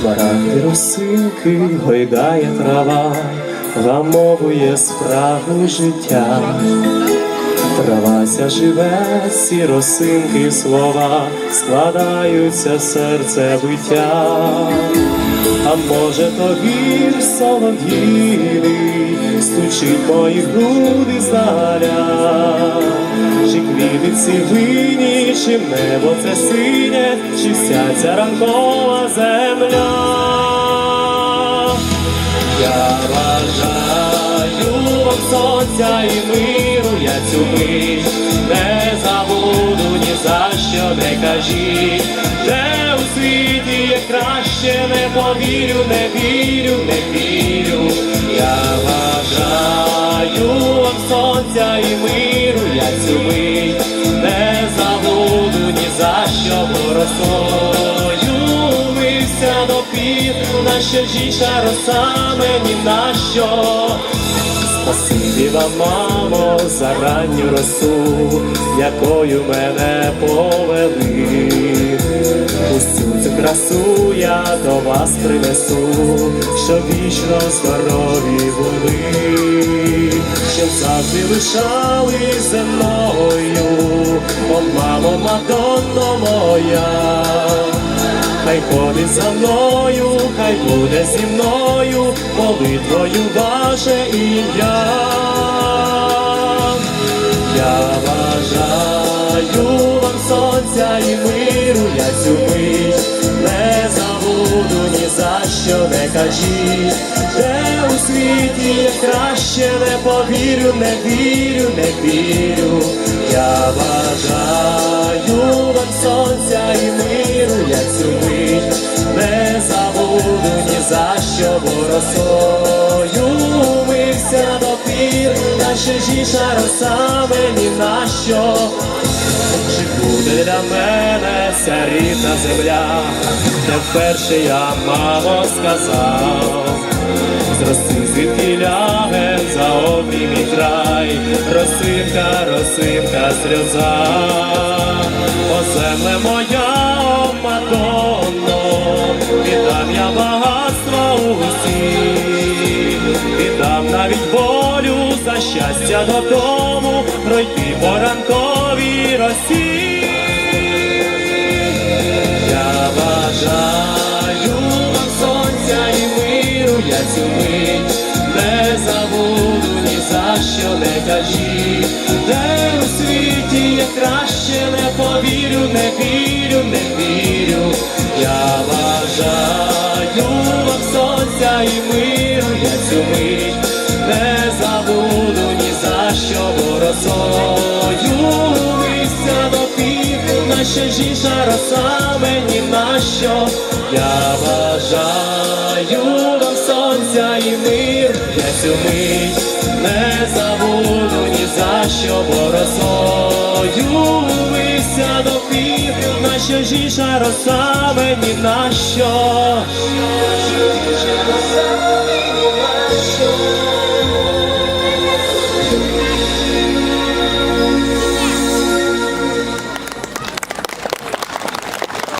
Смарагди росинки гойдає трава, вгамовує спрагу життя. Травася живе, всі росинки слова складаються серце биття. А може то вір солов'їний стучить мої груди здаля, квіти цивині, чи небо це синє, чи вся ця ранкова земля. Я бажаю вам сонця і миру, я цю мить не забуду ні за що не кажіть, де у світі є краще, не повірю, не вірю, не вірю. Я бажаю вам сонця і бо росою мився до пір, на що роса мені на що. Спасибі вам, мамо, за ранню росу, якою мене повели. Усю цю красу я до вас принесу, щоб вічно здорові були, щоб завжди лишали зі мною, о, мамо, мадонно моя. Хай ходить за мною, хай буде зі мною, молитвою ваше ім'я. Я бажаю вам сонця і миру, я цю мить не забуду ні за що не кажіть, де у світі є краще, не повірю, не вірю, не вірю. Я бажаю вам сонця і миру, я цю мить не забуду ні за що, бо росою мився до пір, наша жіша роса мені на що. Чи буде для мене ця рідна земля, де вперше я мамо сказав, зрости звідки ляге за обрій росивка, росинка, сльоза, о моя, о Мадонно, віддам я багатства усі, віддам навіть волю за щастя додому, пройти по ранковій росі. Не де у світі є краще, не повірю, не вірю, не вірю. Я бажаю вам сонця і миру, я цю мить не забуду ні за що, бо росою місця до пів, наша жіша роса мені на що. Я бажаю вам сонця і мир, я цю мить не забуду що, борозою вися до пів, наша жіша роса мені на що.